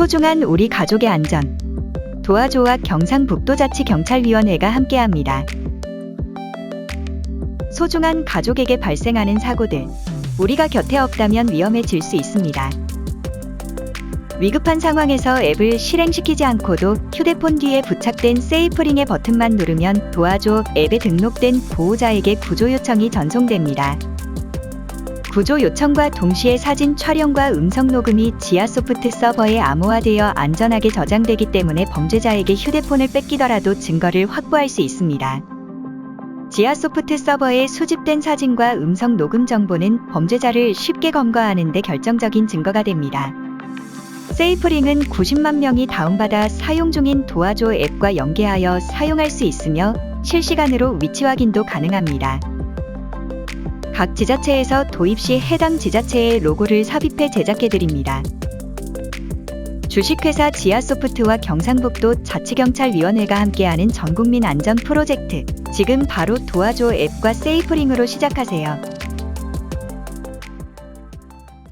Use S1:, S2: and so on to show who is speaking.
S1: 소중한 우리 가족의 안전. 도와줘와 경상북도자치경찰위원회가 함께합니다. 소중한 가족에게 발생하는 사고들. 우리가 곁에 없다면 위험해질 수 있습니다. 위급한 상황에서 앱을 실행시키지 않고도 휴대폰 뒤에 부착된 세이프링의 버튼만 누르면 도와줘 앱에 등록된 보호자에게 구조 요청이 전송됩니다. 구조 요청과 동시에 사진 촬영과 음성 녹음이 지하소프트 서버에 암호화되어 안전하게 저장되기 때문에 범죄자에게 휴대폰을 뺏기더라도 증거를 확보할 수 있습니다. 지하소프트 서버에 수집된 사진과 음성 녹음 정보는 범죄자를 쉽게 검거하는 데 결정적인 증거가 됩니다. 세이프링은 90만 명이 다운받아 사용 중인 도와줘 앱과 연계하여 사용할 수 있으며 실시간으로 위치 확인도 가능합니다. 각 지자체에서 도입 시 해당 지자체의 로고를 삽입해 제작해 드립니다. 주식회사 지하소프트와 경상북도 자치경찰위원회가 함께하는 전국민 안전 프로젝트. 지금 바로 도와줘 앱과 세이프링으로 시작하세요.